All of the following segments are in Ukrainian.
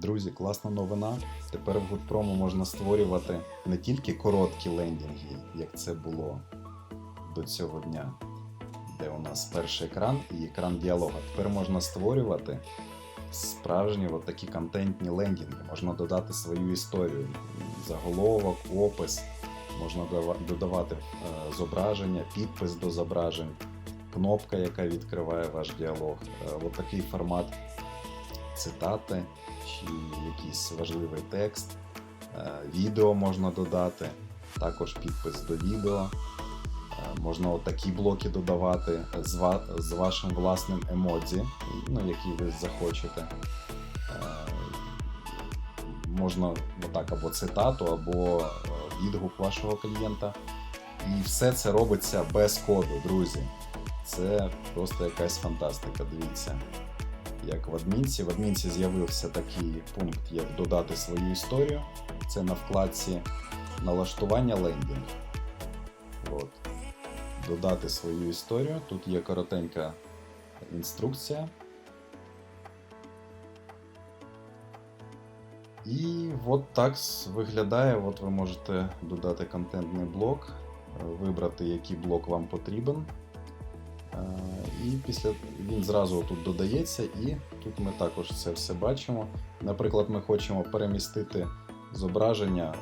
Друзі, класна новина. Тепер в GoodPromo можна створювати не тільки короткі лендінги, як це було до цього дня, де у нас перший екран і екран діалога. Тепер можна створювати справжні от такі контентні лендінги. Можна додати свою історію, заголовок, опис, можна додавати е, зображення, підпис до зображень, кнопка, яка відкриває ваш діалог. Е, От такий формат цитати чи якийсь важливий текст. Е, Відео можна додати, також підпис до відео. Е, Можна такі блоки додавати з, ва- з вашим власним емодзі, ну, які ви захочете. Е, Можна отак або цитату, або відгук вашого клієнта. І все це робиться без коду, друзі. Це просто якась фантастика. Дивіться. Як в адмінці. В адмінці з'явився такий пункт, як додати свою історію. Це на вкладці налаштування лендінг. От. Додати свою історію. Тут є коротенька інструкція. І от так виглядає. От ви можете додати контентний блок, вибрати, який блок вам потрібен. Е, І після він зразу тут додається, і тут ми також це все бачимо. Наприклад, ми хочемо перемістити зображення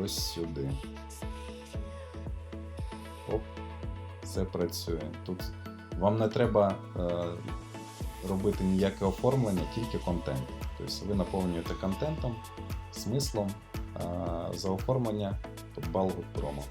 ось сюди. Оп, це працює. Тут вам не треба е, робити ніяке оформлення, тільки контент. Тобто ви наповнюєте контентом, смислом, а за оформлення бал промо.